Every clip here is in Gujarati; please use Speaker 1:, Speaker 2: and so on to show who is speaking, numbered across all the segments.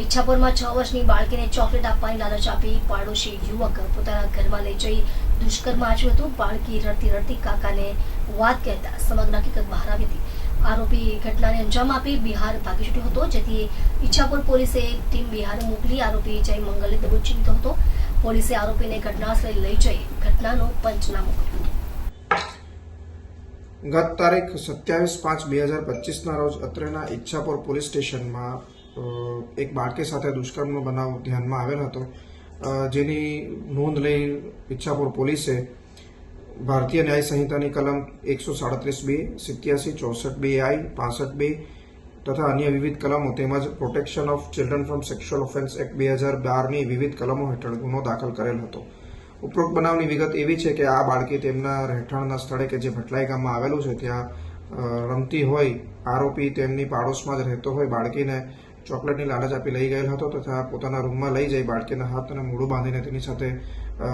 Speaker 1: ઈચ્છાપુરમાં છ વર્ષની બાળકીને ચોકલેટ આપવાની લાલચ આપી પાડોશી યુવક પોતાના ઘરમાં લઈ જઈ દુષ્કર્મ આચર્યું હતું. બાળકી રડતી રડતી કાકાને વાત કહેતા સમગ્ર હકીકત બહાર આવી હતી. આરોપી ઘટનાને અંજામ આપી બિહાર ભાગી છૂટ્યો હતો. જેથી ઈચ્છાપુર પોલીસે એક ટીમ બિહાર મોકલી આરોપી જય મંગલે દબોચી લીધો હતો. પોલીસે આરોપીને ઘટનાસ્થળે લઈ જઈ ઘટનાનો પંચનામો કર્યો.
Speaker 2: ગત તારીખ સત્યાવીસ પાંચ બે હજાર પચીસના રોજ અત્રેના ઈચ્છાપુર પોલીસ સ્ટેશનમાં એક બાળકી સાથે દુષ્કર્મનો બનાવ ધ્યાનમાં આવેલ હતો. જેની નોંધ લઈ ઈચ્છાપુર પોલીસે ભારતીય ન્યાય સંહિતાની કલમ એકસો સાડત્રીસ બે, સિત્યાસી, ચોસઠ બે આઈ, પાસઠ બે તથા અન્ય વિવિધ કલમો તેમજ protection of children from sexual offence act બે હજાર બારની વિવિધ કલમો હેઠળ ગુનો દાખલ કરેલ હતો. ઉપરોક્ત બનાવની વિગત એવી છે કે આ બાળકી તેમના રહેઠાણના સ્થળે કે જે ભટલાઈ ગામમાં આવેલું છે, ત્યાં રમતી હોય, આરોપી તેમની પાડોશમાં જ રહેતો હોય, બાળકીને ચોકલેટની લાલચ આપી લઈ ગયેલ હતો તથા પોતાના રૂમમાં લઈ જઈ બાળકીના હાથ અને મોઢું બાંધીને તેની સાથે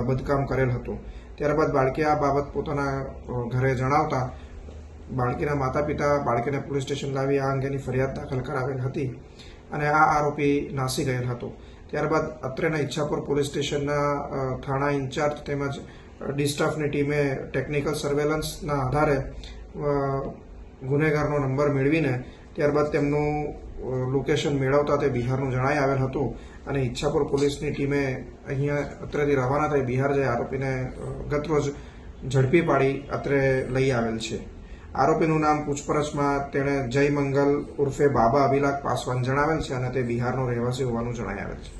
Speaker 2: બદકામ કરેલ હતું. ત્યારબાદ બાળકી આ બાબત પોતાના ઘરે જણાવતા, બાળકીના માતા પિતા બાળકીને પોલીસ સ્ટેશન લાવી આ અંગેની ફરિયાદ દાખલ કરાવેલ હતી અને આ આરોપી નાસી ગયેલ હતો. ત્યારબાદ અત્રેના ઈચ્છાપુર પોલીસ સ્ટેશનના થાણા ઇન્ચાર્જ તેમજ ડિસ્ટાફની ટીમે ટેકનિકલ સર્વેલન્સના આધારે ગુનેગારનો નંબર મેળવીને ત્યારબાદ તેમનું લોકેશન મેળવતા તે બિહારનું જણાઈ આવેલ હતું અને ઈચ્છાપુર પોલીસની ટીમે અહીંયા અત્રેથી રવાના થઈ બિહાર જઈ આરોપીને ગતરોજ ઝડપી પાડી અત્રે લઈ આવેલ છે. આરોપીનું નામ પૂછપરછમાં તેણે જય મંગલ ઉર્ફે બાબા અભિલાખ પાસવાન જણાવેલ છે અને તે બિહારનો રહેવાસી હોવાનું જણાઈ આવેલ છે.